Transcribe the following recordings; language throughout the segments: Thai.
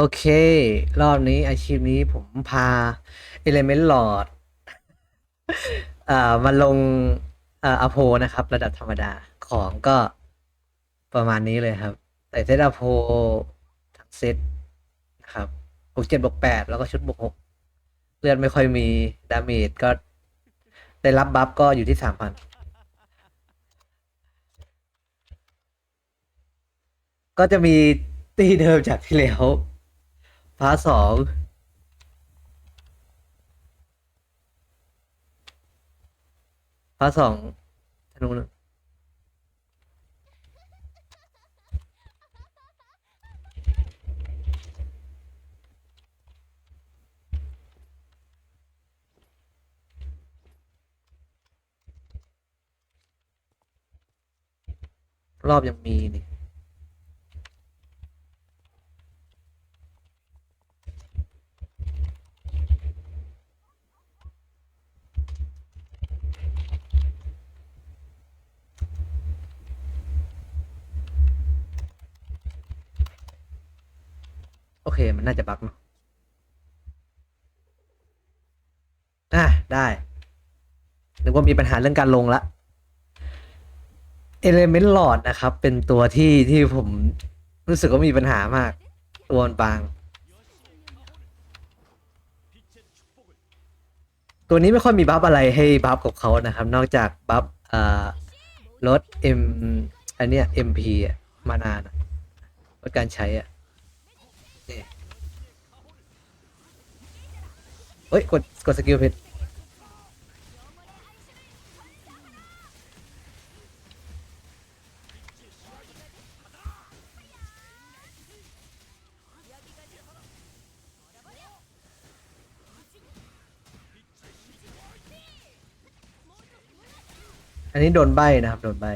โอเค รอบนี้อาชีพนี้ผมพา Element Lord อ่อมาลงอ่ออโพนะครับ ระดับธรรมดาของก็ประมาณนี้เลยครับแต่เซตอโพทั้งเซตนะครับบวกเจ็ดบวกแปดแล้วก็ชุดบวกหกเลือดไม่ค่อยมี ดาเมจก็ได้รับบัฟก็อยู่ที่สามพันก็จะมีตีเดิมจากที่แล้ว พาร์ทสองพาร์ทสองธนูนึ่งรอบยังมีนี่ น่าจะบั๊กเนาะอะได้นึกว่ามีปัญหาเรื่องการลงละ Element Lord นะครับ เป็นตัวที่ที่ผมรู้สึกว่ามีปัญหามาก ตัวนบาง ตัวนี้ไม่ค่อยมีบัฟอะไรให้บัฟกับเขานะครับ นอกจากบัฟอ่าลด M อันเนี้ย MP อะมานานอะลดการใช้อะ เฮ้ย กด กดสกิลเพชรอันนี้โดนใบนะครับ โดนใบ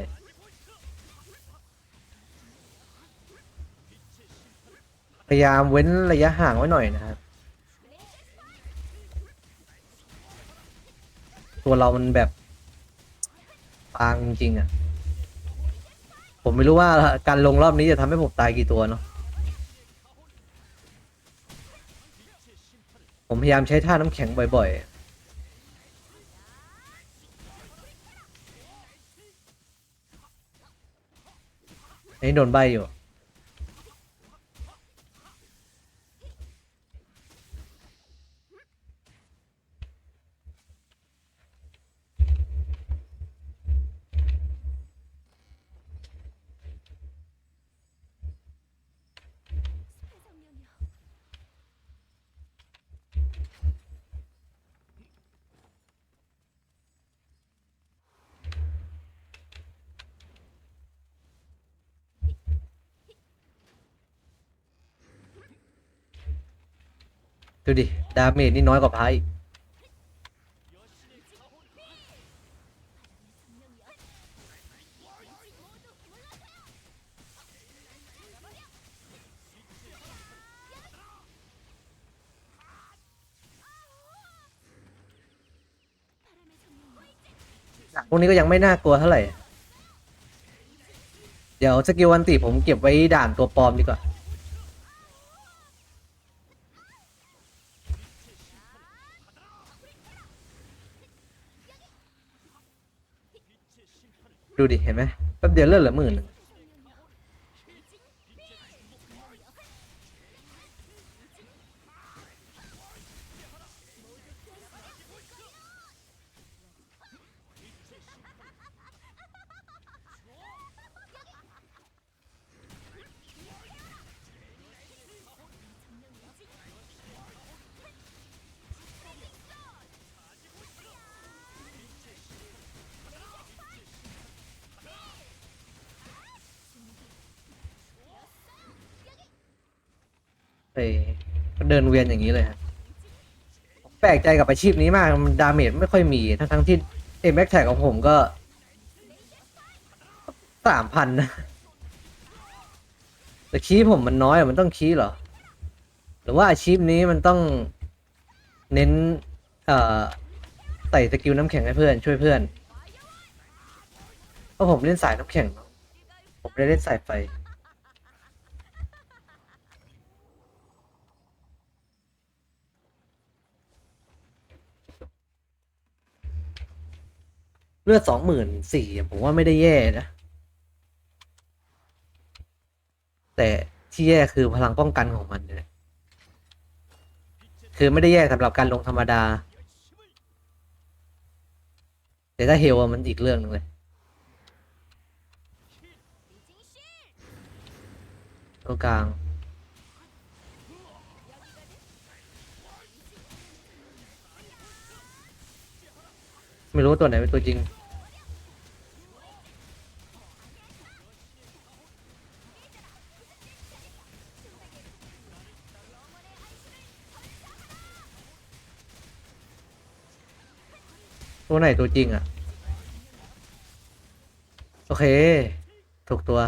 พยายามเว้นระยะห่างไว้หน่อยนะครับ ตัวเรามันแบบปางจริงๆอะ ผมไม่รู้ว่าการลงรอบนี้จะทำให้ผมตายกี่ตัวเนาะผมพยายามใช้ท่าน้ำแข็งบ่อยๆอันนี้โดนใบอยู่ ดูดิ ดาเมจนี่น้อยกว่าพายอีกพวกนี้ก็ยังไม่น่ากลัวเท่าไหร่ เดี๋ยวสกิลวันติผมเก็บไว้ด่านตัวปลอมดีกว่า ดูดิ เห็นไหมแป๊บเดียวเลือดเหลือหมื่น เดินเวียนอย่างนี้เลยฮะผมแปลกใจกับอาชีพนี้มาก มันดาเมจไม่ค่อยมี ทั้งทั้งๆที่เอ็มแบ็กแท็กของผมก็สามพันนะ แต่คีย์ผมมันน้อยอะมันต้องคีย์เหรอ หรือว่าอาชีพนี้มันต้องเน้น เอ่อใส่สกิลน้ำแข็งให้เพื่อน ช่วยเพื่อน เพราะผมเล่นสายน้ำแข็งเนอะผมไม่ได้เล่นสายไฟ เลือดสองหมื่นสี่ผมว่าไม่ได้แย่นะ แต่ที่แย่คือพลังป้องกันของมันเนี่ยคือไม่ได้แย่สำหรับการลงธรรมดา แต่ถ้าเฮลมันอีกเรื่องหนึงเลยตรงกลาง ไม่รู้ตัวไหนเป็นตัวจริง ตัวไหนตัวจริงอะโอเค ถูกตัว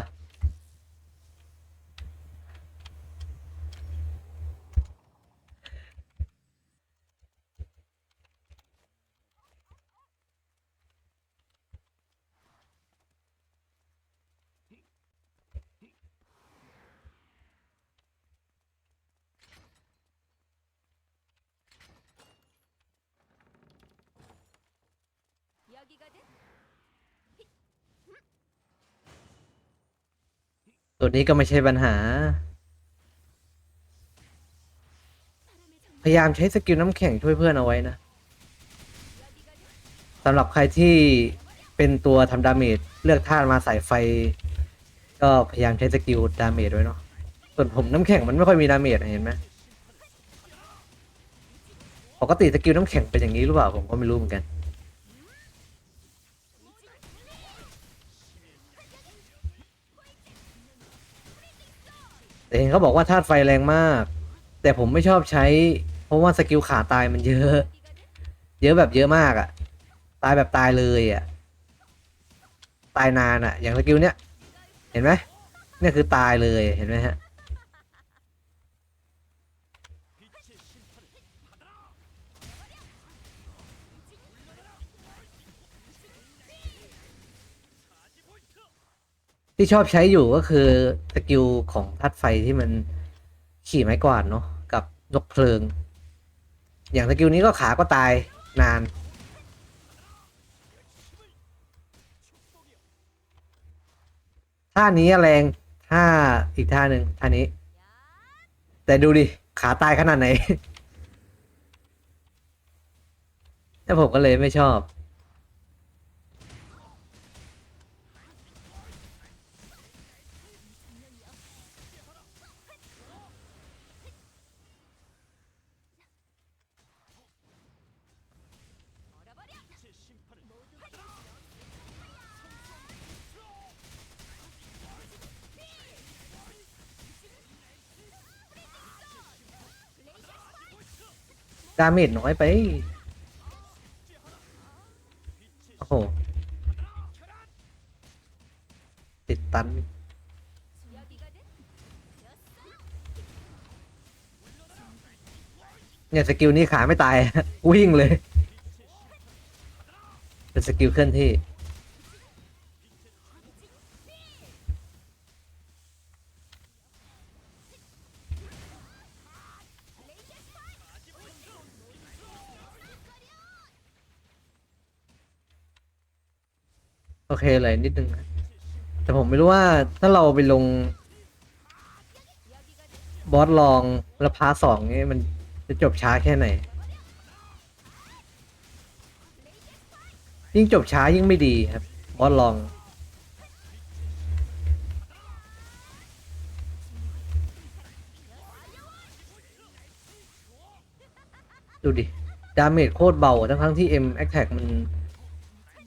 ตัวนี้ก็ไม่ใช่ปัญหา พยายามใช้สกิลน้ำแข็งช่วยเพื่อนเอาไว้นะสำหรับใครที่เป็นตัวทำดาเมจเลือกท่ามาใส่ไฟ ก็พยายามใช้สกิลดาเมจไว้เนาะส่วนผมน้ำแข็งมันไม่ค่อยมีดาเมจเห็นไหมปกติสกิลน้ำแข็งเป็นอย่างนี้หรือเปล่าผมก็ไม่รู้เหมือนกัน แต่เห็นเขาบอกว่าธาตุไฟแรงมาก แต่ผมไม่ชอบใช้ เพราะว่าสกิลขาตายมันเยอะ เยอะแบบเยอะมากอะ่ะ ตายแบบตายเลยอะ่ะ ตายนานอะ่ะ อย่างสกิลเนี้ย เห็นไหมเนี่ยคือตายเลยเห็นไหมฮะ ที่ชอบใช้อยู่ก็คือสกิลของธาตุไฟที่มันขี่ไม้กวาดเนาะกับนกเพลิง อย่างสกิลนี้ก็ขาก็ตายนาน ท่านี้แรงท่าอีกท่าหนึ่งท่านี้ แต่ดูดิ ขาตายขนาดไหน แล้วผมก็เลยไม่ชอบ ดาเมจน้อยไป โอ้โห ติดตัน เนี่ยสกิลนี้ขาไม่ตาย วิ่งเลย เป็นสกิลเคลื่อนที่ เคเลยนิดนึง แต่ผมไม่รู้ว่าถ้าเราไปลง บอสลองแล้วพาสองนี้มันจะจบช้าแค่ไหน ยิ่งจบช้ายิ่งไม่ดีครับ บอสลองดูดิ ดาเมจโคตรเบา ทั้งทั้งที่ M Attack มัน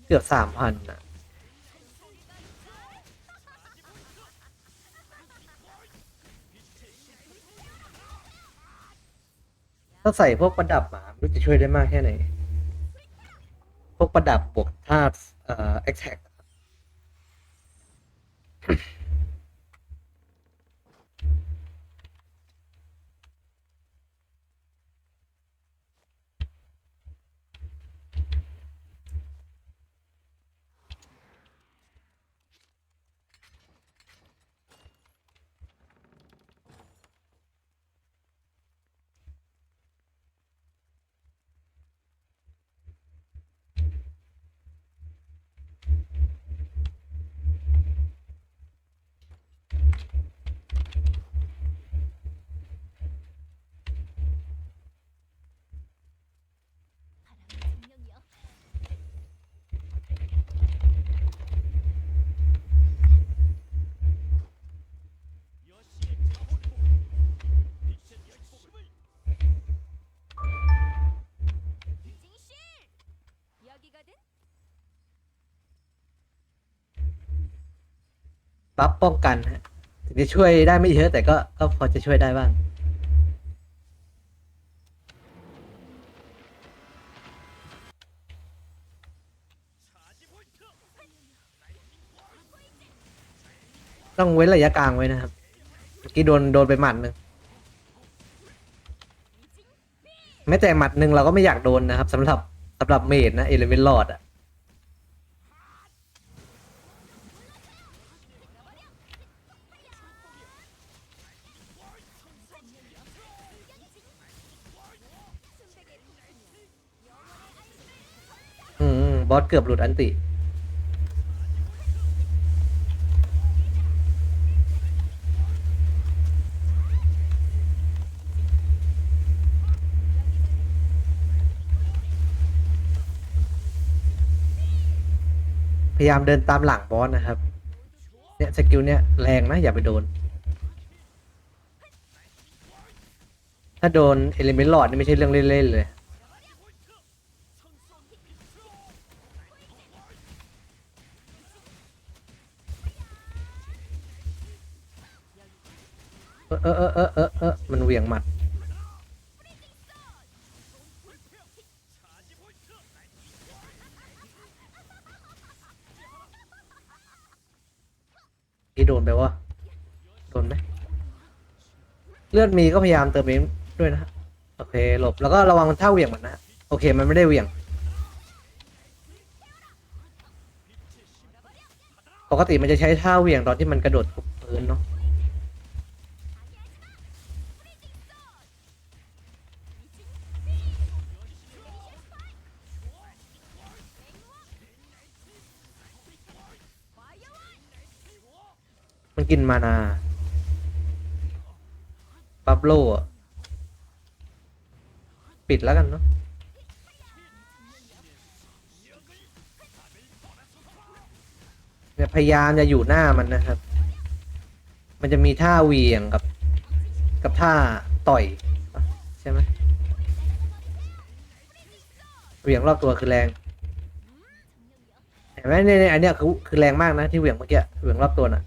เกือบสามพันอะ ถ้าใส่พวกประดับมาไม่จะช่วยได้มากแค่ไหน พวกประดับบวกธาตุเอ่อ attack โบัฟป้องกันฮะถึงจะช่วยได้ไม่เยอะแต่ก็ก็พอจะช่วยได้บ้าง ต้องเว้นระยะกลางไว้นะครับเมื่อกี้โดนโดนไปหมัดหนึ่งแม้แต่หมัดหนึ่งเราก็ไม่อยากโดนนะครับสำหรับสำหรับเมดนะเอเลเวนลอดอะ เกือบหลุดอันติ พยายามเดินตามหลังบอสนะครับ เนี่ยสกิลเนี่ยแรงนะอย่าไปโดน ถ้าโดนเอลิเมนต์หลอดนี่ไม่ใช่เรื่องเล่นๆเลย เออเออเออเออเออเออมันเหวี่ยงหมัดที่โดนไปว่าโดนไหม เลือดมีก็พยายามเติมเองด้วยนะ โอเค หลบ แล้วก็ระวังมันเท่าเหวี่ยงมันนะ โอเค มันไม่ได้เหวี่ยง ปกติมันจะใช้ท่าเหวี่ยงตอนที่มันกระโดดทุบพื้นเนาะ มันกินมานาปับโลอะปิดแล้วกันเนาะพยายามจะอยู่หน้ามันนะครับ มันจะมีท่าเวียงกับ กับท่าต่อย ใช่ไหมเหวี่ยงรอบตัวคือแรงเห็นไหมเนี่ยเนี่ยอันเนี้ยคือคือแรงมากนะที่เหวี่ยงเมื่อกี้เหวี่ยงรอบตัวน่ะ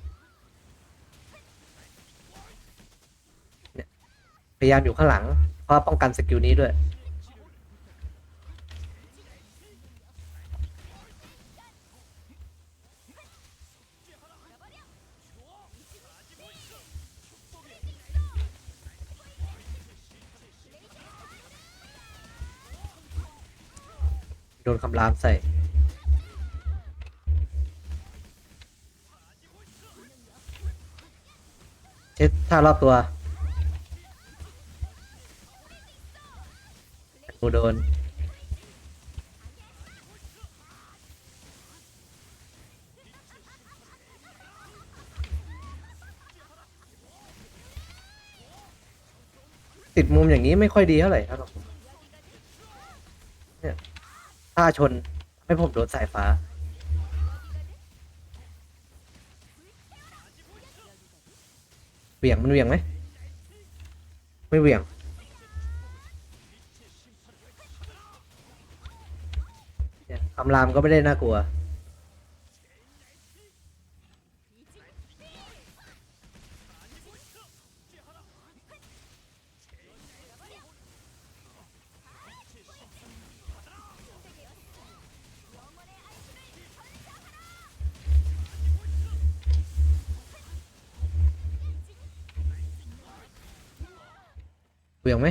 พยายามอยู่ข้างหลัง เพราะป้องกันสกิลนี้ด้วย โดนคำรามใส่เช็ดท่ารอบตัว โดน ติดมุมอย่างนี้ไม่ค่อยดีเท่าไหร่ครับผมเนี่ยถ้าชนให้ผมโดนสายฟ้า เหวี่ยงมันเหวี่ยงไหม ไม่เหวี่ยง เนี่ยคำรามก็ไม่ได้น่ากลัวเหวี่ยงไหม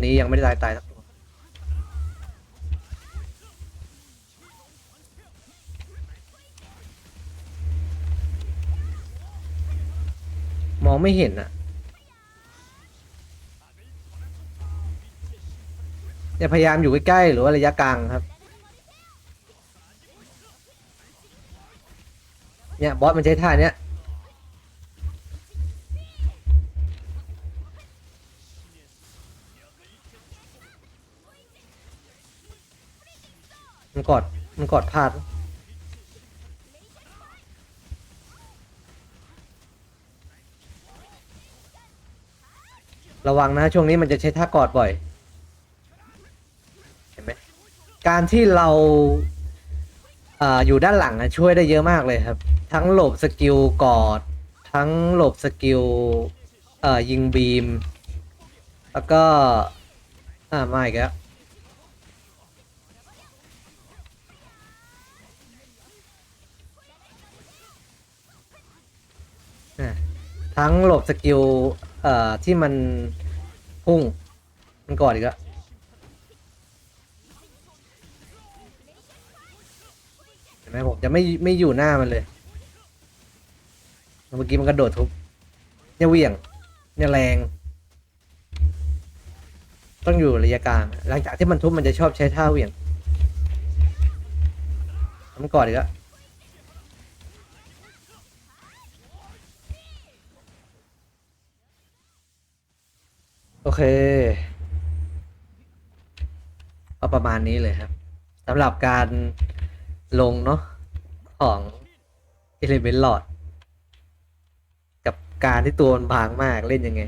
นนี้ยังไม่ได้ตายตายสักตัวมองไม่เห็นอะเนี่ยพยายามอยู่ใกล้ๆหรือว่าระยะกลางครับ เนี่ยบอสมันใช้ท่าเนี้ย มันกอด มันกอดพลาด ระวังนะ ช่วงนี้มันจะใช้ท่ากอดบ่อย เห็นไหม การที่เราเออยู่ด้านหลังอะช่วยได้เยอะมากเลยครับ ทั้งหลบสกิลกอด ทั้งหลบสกิลยิงบีม แล้วก็ อ่ามาอีกแล้ว ทั้งหลบสกิลเอ่อที่มันพุ่ง มันกอดอีกแล้วเห็นไหมผมจะไม่ไม่อยู่หน้ามันเลยเมื่อกี้มันกระโดดทุบเนี่ยเวี่ยงเนี่ยแรง ต้องอยู่ระยะกลางหลังจากที่มันทุบมันจะชอบใช้ท่าเวี่ยงทำก่อนอีกแล้ว เค เอาประมาณนี้เลยครับสำหรับการลงเนาะของ Element Lord กับการที่ตัวมันบางมากเล่นยังไง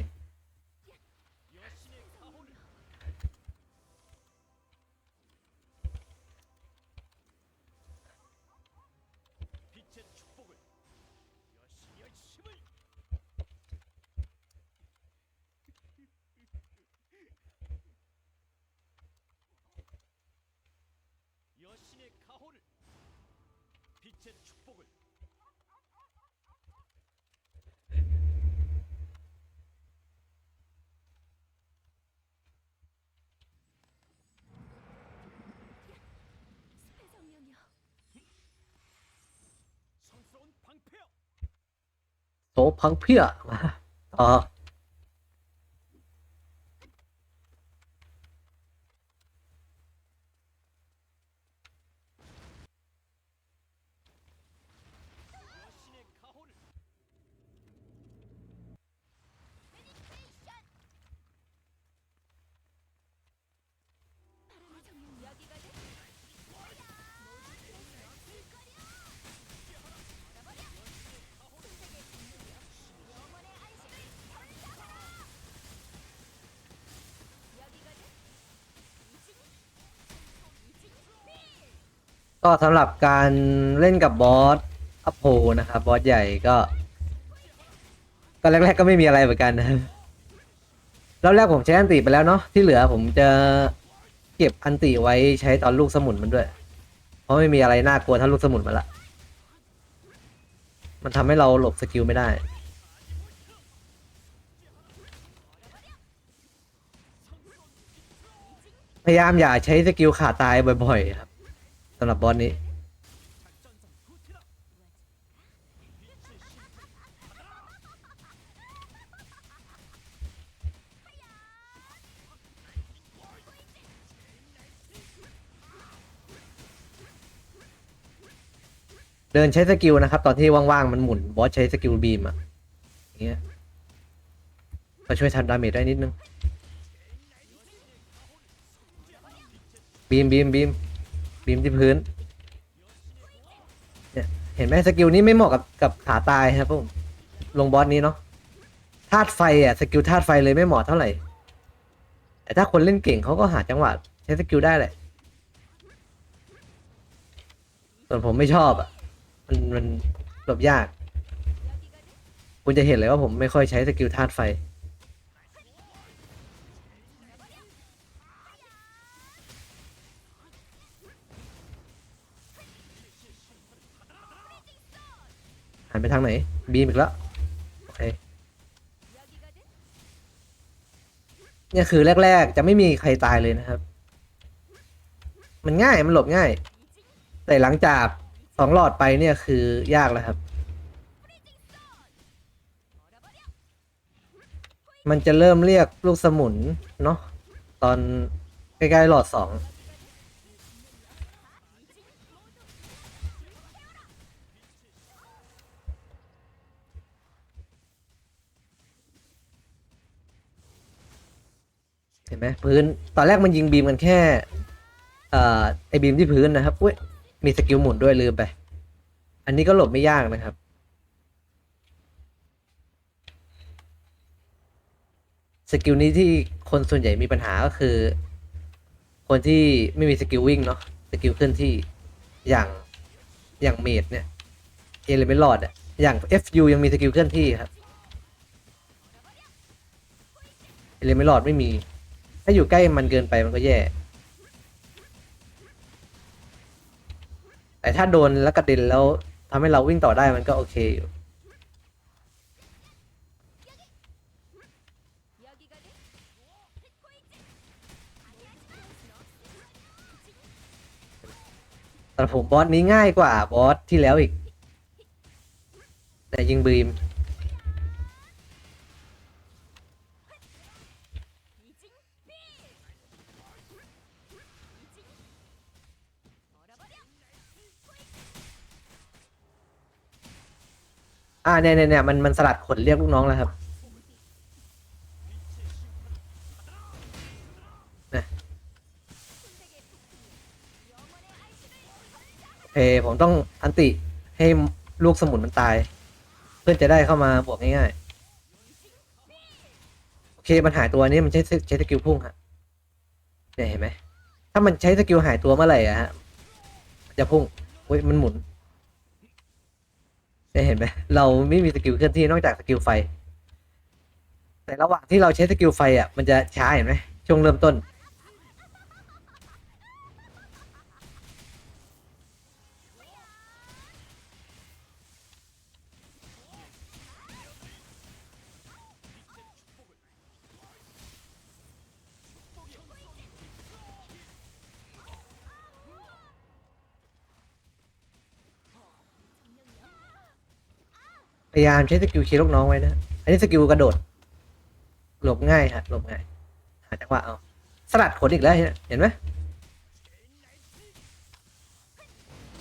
โซพังเพียอ่า ก็สำหรับการเล่นกับบอสอัพโพนะครับบอสใหญ่ก็ ก็แรกๆก็ไม่มีอะไรเหมือนกันนะครับแล้วแรกผมใช้อันติไปแล้วเนาะที่เหลือผมจะเก็บอันติไว้ใช้ตอนลูกสมุนมันด้วย เพราะไม่มีอะไรน่ากลัวเท่าลูกสมุนมันละ มันทำให้เราหลบสกิลไม่ได้พยายามอย่าใช้สกิลขาตายบ่อยๆครับำหรับบอสนี้ เดินใช้สกิลนะครับ ตอนที่ว่างๆ มันหมุน บอสใช้สกิลบีมอะอย่างเงี้ยมาช่วยทำดาเมจได้นิดนึงบีมบีมบีม บีมที่พื้นเนี่ยเห็นไหมสกิลนี้ไม่เหมาะกับกับขาตายครับผมลงบอสนี้เนาะธาตุไฟอะสกิลธาตุไฟเลยไม่เหมาะเท่าไหร่ แต่ถ้าคนเล่นเก่งเขาก็หาจังหวะใช้สกิลได้แหละ ส่วนผมไม่ชอบอะ มันมันหลบยาก คุณจะเห็นเลยว่าผมไม่ค่อยใช้สกิลธาตุไฟ ไปทางไหน บีมอีกแล้วโอเคเนี่ยคือแรก ๆ จะไม่มีใครตายเลยนะครับ มันง่ายมันหลบง่าย แต่หลังจากสองหลอดไปเนี่ยคือยากแล้วครับ มันจะเริ่มเรียกลูกสมุนเนาะตอนใกล้ๆหลอดสอง ห็นไหมพื้น ตอนแรกมันยิงบีมกันแค่ เอ่อไอบีมที่พื้นนะครับอุ้ยมีสกิลหมุนด้วยลืมไป อันนี้ก็หลบไม่ยากนะครับสกิลนี้ที่คนส่วนใหญ่มีปัญหาก็คือ คนที่ไม่มีสกิลวิ่งเนาะสกิลเคลื่อนที่อย่างอย่างเมดเนี่ยเอเลเมนต์ลอดอะอย่าง FU ยังมีสกิลเคลื่อนที่ครับเอเลเมนต์ลอดไม่มี ถ้าอยู่ใกล้มันเกินไปมันก็แย่ แต่ถ้าโดนแล้วกระเด็นแล้วทำให้เราวิ่งต่อได้มันก็โอเคอยู่ แต่ผมบอสนี้ง่ายกว่าบอสที่แล้วอีก แต่ยิงบีม อ่าเนี่ยเนี่ยเนี่ยมันมันสลัดขนเรียกลูกน้องแล้วครับนะโอเคผมต้องอันติให้ลูกสมุนมันตาย เพื่อจะได้เข้ามาบวกง่ายๆ โอเคมันหายตัวนี้มันใช้ใช้สกิลพุ่งฮะเนี่ยเห็นไหมถ้ามันใช้สกิลหายตัวเมื่อไหร่อะฮะจะพุ่งเฮ้ยมันหมุน เนี่ยเห็นไหมเราไม่มีสกิลเคลื่อนที่นอกจากสกิลไฟ แต่ระหว่างที่เราใช้สกิลไฟอะมันจะช้าเห็นไหมช่วงเริ่มต้น พยายามใช้สกิลเคลียร์ลูกน้องไว้นะ อันนี้สกิลกระโดด หลบง่ายฮะหลบง่าย หาจังหวะเอา สลัดขนอีกแล้วเนี่ยเห็นไหม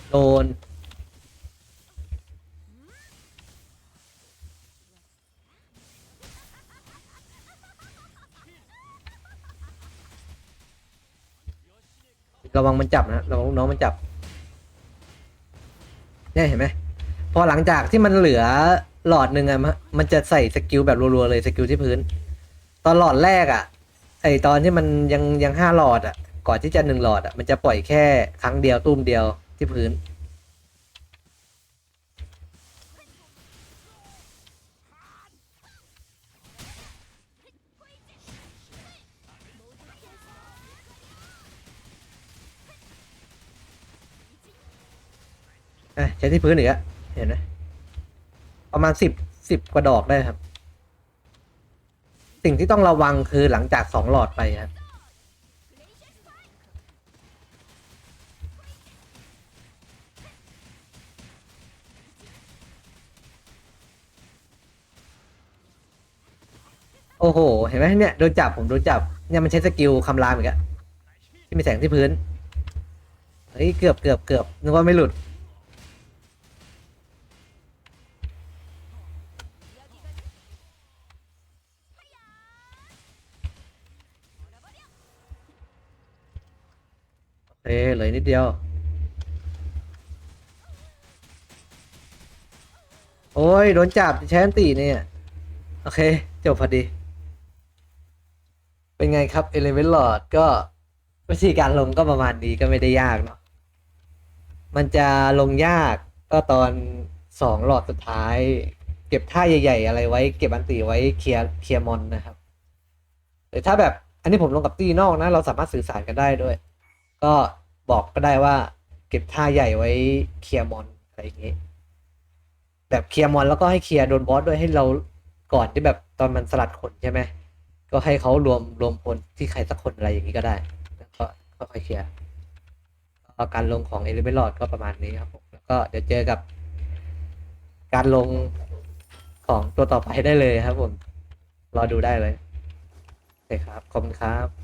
โดน ระวังมันจับนะ ระวังลูกน้องมันจับ เนี่ยเห็นไหม พอหลังจากที่มันเหลือหลอดหนึ่งอะมะมันจะใส่สกิลแบบรัวๆเลยสกิลที่พื้น ตอนหลอดแรกอะไอตอนที่มันยังยังห้าหลอดอะก่อนที่จะหนึ่งหลอดอะมันจะปล่อยแค่ครั้งเดียวตุ้มเดียวที่พื้น เอ้ยใช้ที่พื้นอีกอะ เห็นไหมประมาณสิบสิบกว่าดอกได้ครับ สิ่งที่ต้องระวังคือหลังจากสองหลอดไปครับโอ้โห เห็นไหมเนี่ยโดนจับผมโดนจับ เนี่ยมันใช้สกิลคำรามอีกอะที่มีแสงที่พื้น เฮ้ย เกือบเกือบเกือบนึกว่าไม่หลุด เคเหลือนิดเดียว โอ้ย โดนจับแชนตีเนี่ย โอเค จบพอดี เป็นไงครับ Eleven Lord ก็วิธีการลงก็ประมาณนี้ก็ไม่ได้ยากเนาะมันจะลงยากก็ตอนสองหลอดสุดท้าย เก็บท่าใหญ่ ๆ อะไรไว้ เก็บอันตีไว้เคลียร์เคลียร์มอนนะครับหรือถ้าแบบอันนี้ผมลงกับตีนอกนะ เราสามารถสื่อสารกันได้ด้วย ก็ บอกก็ได้ว่า เก็บท่าใหญ่ไว้เคลียร์มอนอะไรอย่างงี้แบบเคลียร์มอนแล้วก็ให้เคลียร์โดนบอสด้วยให้เราก่อนที่แบบตอนมันสลัดขนใช่ไหมก็ให้เขารวมรวมพลที่ใครสักคนอะไรอย่างนี้ก็ได้แล้วก็ค่อยเคลียร์ก็การลงของเอลิเมนต์ลอดก็ประมาณนี้ครับผมแล้วก็เดี๋ยวเจอกับ การลงของตัวต่อไปได้เลยครับผม รอดูได้เลยโอเคครับ ขอบคุณครับ